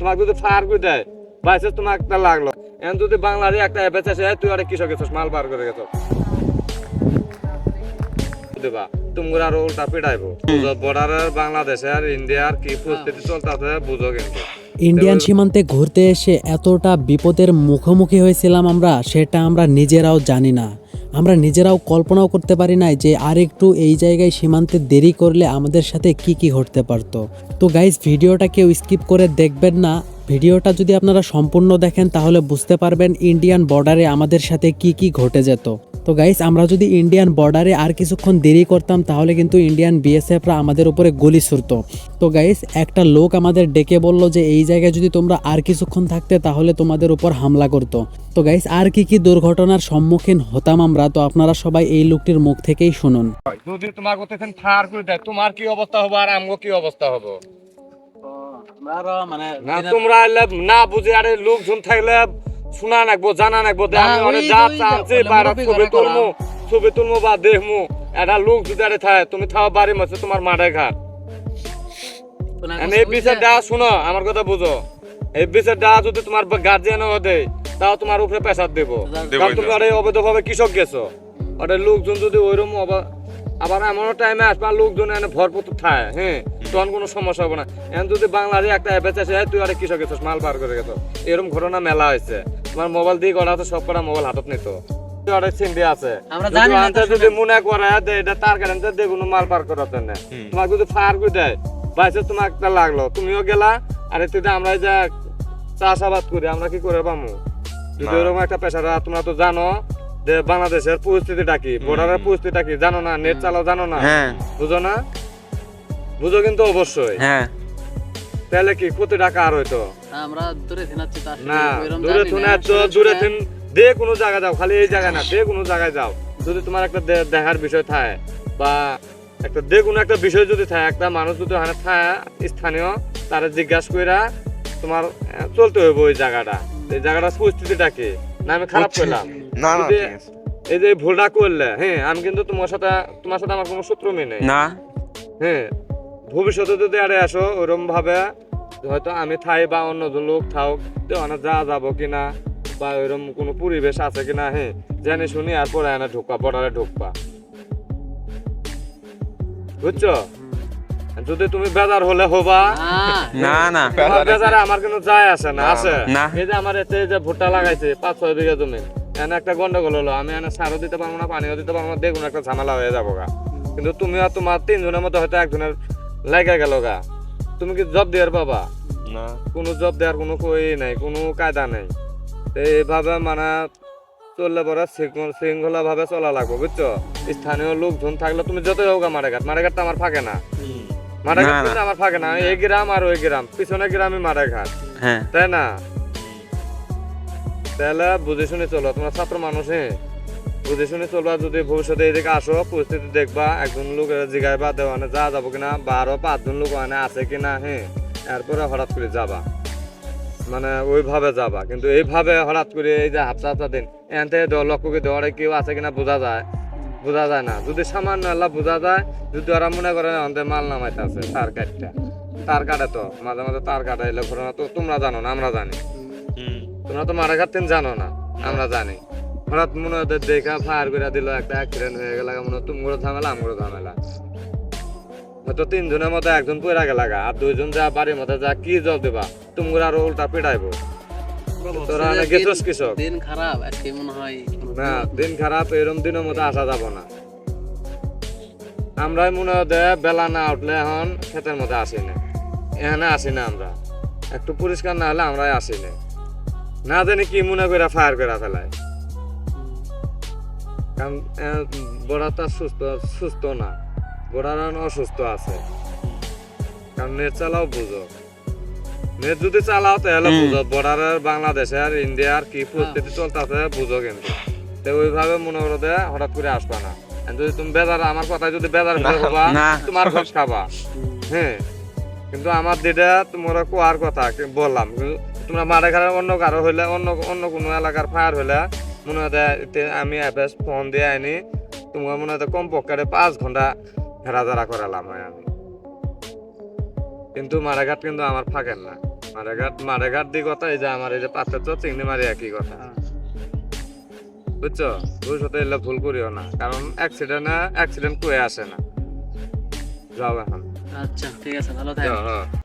তোমাকে যদি ফায়ার করে দেয় বাইসেস তোমাকে একটা লাগল। এখন যদি বাংলাদেশ একটা অ্যাপেস আসে তুই অনেক কৃষক গেছিস? মাল বার করে গেছ দেবা তুমি আরও উল্টা পিটাইবো। বর্ডারের বাংলাদেশের ইন্ডিয়ার কি পরিস্থিতি চলতেছে বুঝো কিন্তু। ইন্ডিয়ান সীমান্তে ঘুরতে এসে এতটা বিপদের মুখোমুখি হয়েছিলাম আমরা সেটা আমরা নিজেরাও জানি না। আমরা নিজেরাও কল্পনাও করতে পারি না যে আর একটু এই জায়গায় সীমান্তে দেরি করলে আমাদের সাথে কি কি ঘটতে পারতো। তো গাইজ ভিডিওটা কেউ স্কিপ করে দেখবেন না। ভিডিওটা যদি আপনারা সম্পূর্ণ দেখেন তাহলে বুঝতে পারবেন ইন্ডিয়ান বর্ডারে আমাদের সাথে কি কি ঘটে যেত। তো গাইস আমরা যদি ইন্ডিয়ান বর্ডারে আর কিছুক্ষণ দেরি করতাম তাহলে কিন্তু ইন্ডিয়ান বিএসএফরা আমাদের উপরে গুলি ছুড়তো। তো গাইস একটা লোক আমাদের ডেকে বলল যে এই জায়গায় যদি তোমরা আর কিছুক্ষণ থাকতে তাহলে তোমাদের উপর হামলা করতো। তো গাইস আর কি কি দুর্ঘটনার সম্মুখীন হতাম আমরা তো আপনারা সবাই এই লোকটির মুখ থেকেই শুনুন। যদি তোমার করতেছেন ফায়ার করে দেয় তোমার কি অবস্থা হবে আর আমগো কি অবস্থা হবে? মানে না তোমরা না বুঝে আরে লোকজন থাকলে শোনা নাকবো জানা নাকবো যে আমি না, অনেক ওই- যা ওই বাইরে ছবি তুলমু ছবি তুলমু বা দেখমু এটা লোক আরে থাকে তুমি থাও বাড়ি মাসে তোমার মাঠে ঘাট। আমি এই শুনো। আমার কথা বুঝো। এই যদি তোমার গার্জিয়ান দেয় তাও তোমার উপরে প্রেসার দেবো। কারণ তুমি আরে অবৈধভাবে কৃষক গেছো। ওটা লোকজন যদি ওইরকম আবার এমনও টাইমে আসবা লোকজন এনে ভরপুর থায় হ্যাঁ? তখন কোনো সমস্যা হবে না। এখন যদি বাংলাদেশে একটা অ্যাপেস আসে তুই আরে কৃষক গেছিস মাল বার করে গেছো। এরকম ঘটনা মেলা হয়েছে। তোমার মোবাইল দিয়ে করা তো সব কটা মোবাইল হাতত নিত। তুই আছে। আমরা জানি না যদি মনে করে এটা তার কারণে যে কোনো মাল পার করার জন্য। তোমার যদি ফায়ার করে দেয় বাইসে লাগল। তুমিও গেলা আরে আমরা চাষাবাদ করি আমরা কি করে পামু? যদি ওরকম একটা তোমরা তো জানো যে বাংলাদেশের পরিস্থিতিটা কি? বর্ডারের পরিস্থিতিটা কি? জানো না? নেট চালাও জানো না? হ্যাঁ। বুঝো না? বুঝো কিন্তু অবশ্যই। হ্যাঁ। তাহলে কি কোটি টাকা আর হইতো? আমরা দূরে থেনাচ্ছি না দূরে থুনে দূরে থিন যে কোনো জায়গায় যাও খালি এই জায়গায় না যে কোনো জায়গায় যাও। যদি তোমার একটা দেখার বিষয় থাকে বা একটা যে কোনো একটা বিষয় যদি থাকে একটা মানুষ যদি ওখানে থাকে স্থানীয় তারা জিজ্ঞাসা কইরা তোমার চলতে হইব ওই জায়গাটা। এই জায়গাটার পরিস্থিতিটা কি? না আমি খারাপ করলাম। না না। এই যে ভুলটা করলে হ্যাঁ আমি কিন্তু তোমার সাথে তোমার সাথে আমার কোনো সূত্র নেই। না। হ্যাঁ ভবিষ্যতে যদি আরে আসো ওরকম ভাবে হয়তো আমি থাই বা অন্য লোক থাক যা যাব কিনা বা ওইরকম কোনো পরিবেশ আছে কিনা হ্যাঁ জানি শুনি আর পরে এনে ঢুকবা বর্ডারে ঢুকবা। বুঝছ? যদি তুমি বেজার হলে হবা। না না বেজারে আমার কোনো যায় আসে না আছে না। এই যে আমার এতে যে ভুট্টা লাগাইছে পাঁচ ছয় বিঘা জমি এনে একটা গন্ডগোল হলো আমি এনে সারও দিতে পারব না পানিও দিতে পারব না দেখুন একটা ঝামেলা হয়ে যাব গা। কিন্তু তুমি আর তোমার তিনজনের মধ্যে হয়তো একজনের লাগা গেল গা। তুমি কি জব দেওয়ার পাবা? না। কোনো জব দেওয়ার কোনো কই নাই কোনো কায়দা নেই। তো এইভাবে মানে চললে পরে শৃঙ্খলা ভাবে চলা লাগবে বুঝছ? স্থানীয় লোকজন থাকলে তুমি যতই হোক মারাঘাট মারাঘাটটা আমার ফাঁকে না। মারাঘাট আমার ফাঁকে না এই গ্রাম আর ওই গ্রাম পিছনে গ্রামই মারাঘাট হ্যাঁ। তাই না? তাহলে বুঝে শুনে চলো তোমরা ছাত্র মানুষ হ্যাঁ? বুঝে শুনে চলবা যদি ভবিষ্যতে এদিকে আসো পরিস্থিতি দেখবা একজন লোক জিগাইবা দেওয়ানে যা যাব কিনা বা পাঁচজন লোক ওখানে আছে কিনা হ্যাঁ এরপরে হঠাৎ করে যাবা। মানে ওইভাবে যাবা কিন্তু এইভাবে হঠাৎ করে এই যে হাফতা হাফতা দিন এখান থেকে দেওয়া লক্ষ্য করে দেওয়ারে কেউ আছে কিনা বোঝা যায় বোঝা যায় না। যদি সামান্য আল্লাহ বোঝা যায় যদি ওরা মনে করে আমাদের মাল নামাইতে আছে তার কাটটা তার কাটে তো মাঝে মাঝে তার কাটা এলে ঘটনা তো তোমরা জানো না আমরা জানি। তোমরা তো মারা খাতেন জানো না আমরা জানি। হঠাৎ মনে হয় দেখা ফায়ার করে দিল একটা অ্যাক্সিডেন্ট হয়ে গেল মনে হয় তুমগুলো ঝামেলা আমগুলো ঝামেলা। হয়তো তিনজনের মতো একজন পয়রা গেল আর দুইজন যা বাড়ির মধ্যে যা কি জব দেবা তুমগুলো আরও উল্টা পিটাইবো। তোরা গেছস কৃষক? দিন খারাপ আজকে মনে হয় না দিন খারাপ এরম দিনের মধ্যে আসা যাব না। আমরাই মনে হয় দে বেলা না উঠলে এখন ক্ষেতের মধ্যে আসি না। এখানে আসি না আমরা। একটু পরিষ্কার না হলে আমরাই আসি না। না জানি কি মনে করে ফায়ার করে ফেলায়। কারণ তো সুস্থ সুস্থ না। বড়ার অসুস্থ আছে। কারণ নেট চালাও বুঝো। নেট যদি চালাও তাহলে। বুঝো বর্ডারের বাংলাদেশের ইন্ডিয়ার কি পরিস্থিতি চলতেছে বুঝো কিন্তু। তো ওইভাবে মনে করো যে হঠাৎ করে আসবা না। যদি তুমি বেজার আমার কথায় যদি বেজার হয়ে হবা তোমার ঘর খাবা। হ্যাঁ। কিন্তু আমার দিদা তোমরা কোয়ার কথা বললাম তোমরা মারা খারাপ অন্য কারও হইলে অন্য অন্য কোনো এলাকার ফায়ার হইলে মনে হয় আমি অ্যাপেস ফোন দিয়ে আনি তোমার মনে হয় যে কম পক্ষে পাঁচ ঘণ্টা হেরাজারা করালাম হয় আমি। কিন্তু মারাঘাট কিন্তু আমার ফাঁকেন না। মারেঘাট মারেঘাট দি কথা এই যে আমার এই যে পাত্রের চর চিংড়ি মারি একই কথা। বুঝছ ভবিষ্যতে এলে ভুল করিও না। কারণ অ্যাক্সিডেন্ট অ্যাক্সিডেন্ট কয়ে আসে না। যাও এখন। আচ্ছা ঠিক আছে ভালো হ্যাঁ